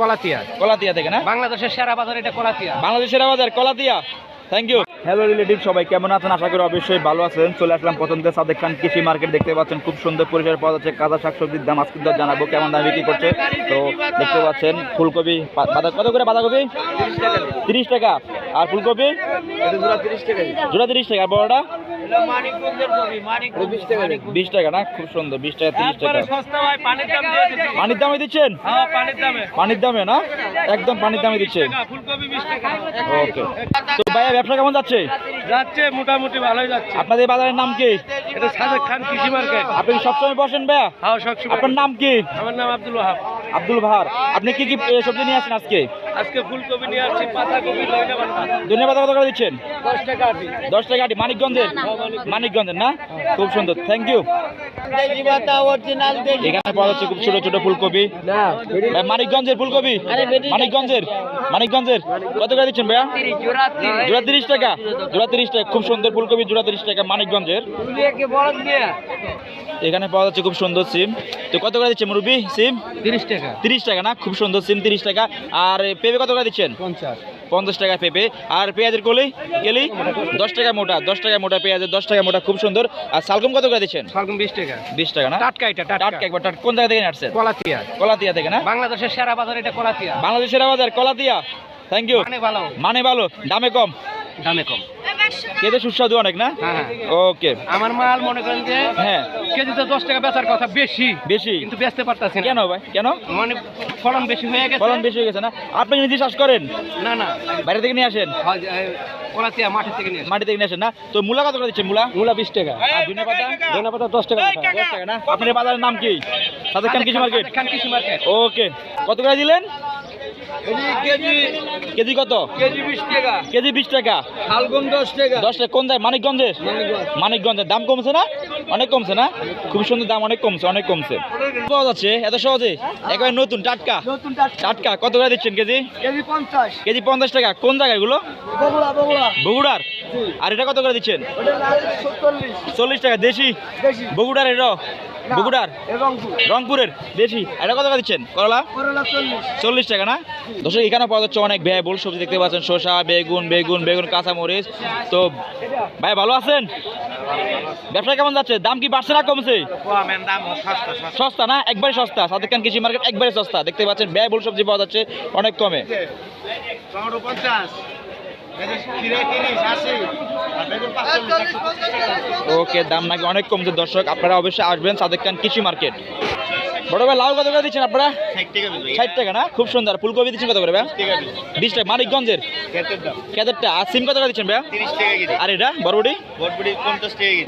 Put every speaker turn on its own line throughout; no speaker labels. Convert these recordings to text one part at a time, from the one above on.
কলাতিয়া।
কলাতিয়া থেকে না?
বাংলাদেশের সেরা বাজার এটা কলাতিয়া।
বাংলাদেশের বাজার Kalatia. Thank you hello relative সবাই কেমন আছেন? আশা করি অবশ্যই ভালো আছেন। চলে আসলাম পছন্দ সাদেক খান কৃষি মার্কেট দেখতে পাচ্ছেন। খুব সুন্দর পরিসরে পাওয়া যাচ্ছে কাঁচা শাকসবজির দাম। আজকে তো জানাব কেমন দাম বিক্রি করছে। তো দেখতে পাচ্ছেন ফুলকপি বাঁধা কত করে বাঁধাকপি? তিরিশ টাকা। আর ফুলকপি? জোড়া তিরিশ টাকা। আর বড়টা? বিশ টাকা না? খুব সুন্দর বিশ টাকা তিরিশ টাকা। পানির দামে দিচ্ছেন? পানির দামে। না? একদম পানির দামে দিচ্ছেন। ওকে। তো ভাইয়া ব্যবসা কেমন যাচ্ছে?
যাচ্ছে মোটামুটি ভালোই যাচ্ছে।
আপনাদের বাজারের নাম কি?
এটা সাদেক খান কৃষি মার্কেট।
আপনি সবসময় বসেন ভাইয়া?
হ্যাঁ সবসময়।
আপনার নাম কি?
আমার নাম আব্দুল ওহাব
আব্দুল ভার আপনি কি কি সবজি নিয়ে আসেন আজকে?
আজকে ফুলকপি নিয়ে আসছি পাতাকপি
ধন্যবাদ কত করে দিচ্ছেন?
দশ টাকা আটি।
দশ টাকা আটি মানিকগঞ্জের? মানিকগঞ্জের না? খুব সুন্দর থ্যাংক ইউ এখানে পাওয়া যাচ্ছে খুব ছোট ছোট ফুলকপি। মানিকগঞ্জের ফুলকপি? মানিকগঞ্জের? মানিকগঞ্জের? কত করে দিচ্ছেন ভাইয়া? জোড়া তিরিশ টাকা। জোড়া তিরিশ টাকা খুব সুন্দর ফুলকপি জোড়া তিরিশ টাকা মানিকগঞ্জের। এখানে পাওয়া যাচ্ছে খুব সুন্দর সিম। তো কত করে দিচ্ছে মুরব্বি সিম?
তিরিশ টাকা।
তিরিশ টাকা। না? খুব সুন্দর সিম তিরিশ টাকা। আর পেঁপে কত করে দিচ্ছেন?
পঞ্চাশ।
পঞ্চাশ টাকা পেঁপে। আর পেঁয়াজের কলি? কেলি? দশ টাকা মোটা দশ টাকা মোটা পেঁয়াজের দশ টাকা মোটা খুব সুন্দর। আর শালগম কত করে দিচ্ছেন?
সরকম বিশ টাকা।
বিশ টাকা না?
টাটকা এটা
টাটকা। একবার টাটকা কোন জায়গা থেকে আসছেন?
কলাতিয়া।
কলাতিয়া থেকে না?
বাংলাদেশের সেরা বাজার এটা কলাতিয়া।
বাংলাদেশের সেরা বাজার কলাতিয়া। থ্যাংক ইউ
মানে ভালো।
মানে ভালো। দামে কম?
দামে কম।
খেতে সুস্বাদু অনেক না?
হ্যাঁ হ্যাঁ।
ওকে
আমার মাল মনে করেন যে
হ্যাঁ।
কেজিতে দশ টাকা বেচার কথা বেশি
বেশি?
কিন্তু বেচতে পারতাছি
কেন ভাই? কেন?
মানে ফলন বেশি হয়ে গেছে।
ফলন বেশি হয়ে গেছে না? আপনি নিজে চাষ করেন?
না না।
বাইরে থেকে নিয়ে আসেন?
হয় মাঠের থেকে নিয়ে
মাটি থেকে নিয়ে আসেন না? তো মূলা কত করে দিচ্ছেন মূলা?
মূলা বিশ টাকা।
আর ধনে পাতা?
ধনে পাতা দশ টাকা।
দশ টাকা না? আপনার বাজারের নাম কি? সাদেক খান কৃষি মার্কেট?
খান কৃষি মার্কেট।
ওকে কত করে দিলেন?
কেজি
কেজি কত?
কেজি বিশ টাকা।
কেজি বিশ টাকা।
শালগম দশ টাকা।
দশ টাকা। কোন যায় মানিকগঞ্জের? মানিকগঞ্জের। দাম কমছে না? অনেক কমছে না? খুব সুন্দর দাম অনেক কমছে অনেক কমছে। পাওয়া যাচ্ছে এত সহজে? একেবারে নতুন টাটকা?
নতুন টাটকা।
টাটকা কত করে দিচ্ছেন কেজি?
কেজি পঞ্চাশ।
কেজি পঞ্চাশ টাকা। কোন জায়গায়
বগুড়া
বগুড়ার? আর এটা কত করে দিচ্ছেন? চল্লিশ টাকা। দেশি? বগুড়ার এটা বগুড়ার? রংপুরের। দেশি। এটা কত করে দিচ্ছেন? করলা?
চল্লিশ।
টাকা না? দর্শক এখানে পাওয়া যাচ্ছে অনেক ব্যয়বহুল সবজি দেখতে পাচ্ছেন শসা বেগুন বেগুন বেগুন কাঁচামরিচ। তো ভাই ভালো আছেন? ব্যবসা কেমন যাচ্ছে? দাম কি বাড়ছে না কমছে? সস্তা না? একবারে সস্তা। সাদেক খান কৃষি মার্কেট একবারে সস্তা। দেখতে পাচ্ছেন ব্যয়বহুল সবজি পাওয়া যাচ্ছে অনেক কমে। ওকে দাম নাকি অনেক কমছে দর্শক আপনারা অবশ্যই আসবেন সাদেক খান কৃষি মার্কেট। বড় ভাই লাউ কত করে দিচ্ছেন আপনারা? ষাট টাকা না? খুব সুন্দর। ফুলকপি দিচ্ছেন কত করে ভাই? বিশ টাকা। মানিকগঞ্জের? কেদেরটা আর সিম কত করে দিচ্ছেন ভাই? আর এটা? বড়বড়ি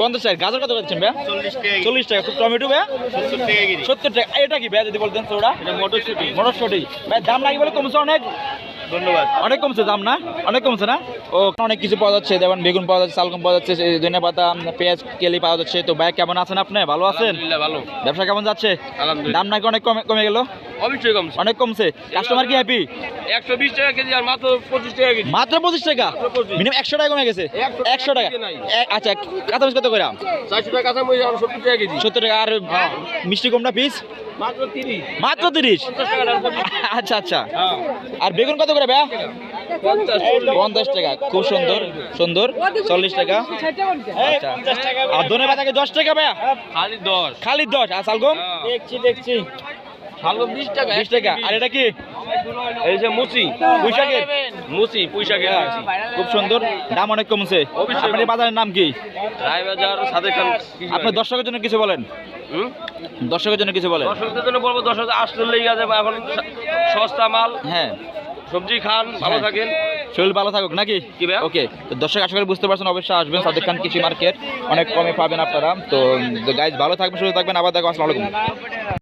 পঞ্চাশ টাকা। গাজর কত করে দিচ্ছেন ভাই? চল্লিশ টাকা। খুব টমেটো ভাই? সত্তর টাকা। এটা কি ভাই যদি বলতেন ওটা মটরশুটি। মটরশুটি। ভাই দাম নাকি বলে কমছে অনেক?
ধন্যবাদ।
অনেক কমছে দাম না? অনেক কমছে না? ও অনেক কিছু পাওয়া যাচ্ছে যেমন বেগুন পাওয়া যাচ্ছে শালগম পাওয়া যাচ্ছে ধনে পাতা পেঁয়াজ কেলি পাওয়া যাচ্ছে। তো ভাই কেমন আছেন আপনি? ভালো আছেন?
ভালো।
ব্যবসা কেমন যাচ্ছে? দাম নাকি অনেক কমে কমে গেল?
অবশ্যই কম
অনেক কমছে। কাস্টমার কি হ্যাপি
একশো বিশ টাকা কেজি আর মাত্র পঁচিশ টাকা কেজি।
মাত্র পঁচিশ টাকা? মিনিমাম একশো টাকা কমে গেছে? একশো টাকা আচ্ছা কাঁচামরিচ কত করে
চারশো টাকা কাঁচা আর সত্তর টাকা কেজি।
সত্তর টাকা আর মিষ্টি কুমড়া পিস
মাত্র তিরিশ।
মাত্র আচ্ছা আচ্ছা। আর বেগুন কত করে ভাইয়া?
পঞ্চাশ
টাকা। খুব সুন্দর সুন্দর। চল্লিশ টাকা। আচ্ছা। আর ধনে পাতাকে দশ টাকা ভাইয়া?
খালি দশ।
খালি দশ। আর শালগম?
দেখছি দেখছি। টাকা।
টাকা। আর এটা কি?
এই যে মুচি
পুঁইশাকের?
মুচি পুঁইশাকের
খুব সুন্দর। দাম অনেক কমছে। আপনার বাজারের নাম কি?
রায়বাজার সাদেক খান
আপনার দর্শকের জন্য কিছু বলেন? দর্শকের জন্য কিছু বলেন।
দর্শকদের জন্য বলব দর্শক আসলে এখন সস্তা মাল।
হ্যাঁ।
সবজি খান ভালো
হ্যাঁ।
থাকেন।
শরীর ভালো থাকুক নাকি?
কি ভাই?
ওকে তো দর্শক আশা করি বুঝতে পারছেন অবশ্যই আসবেন সাদেক খান কৃষি মার্কেট। অনেক কমে পাবেন আপনারা। তো গাইজ ভালো থাকবেন সুস্থ থাকবেন। আবার দেখো আসসালামু আলাইকুম।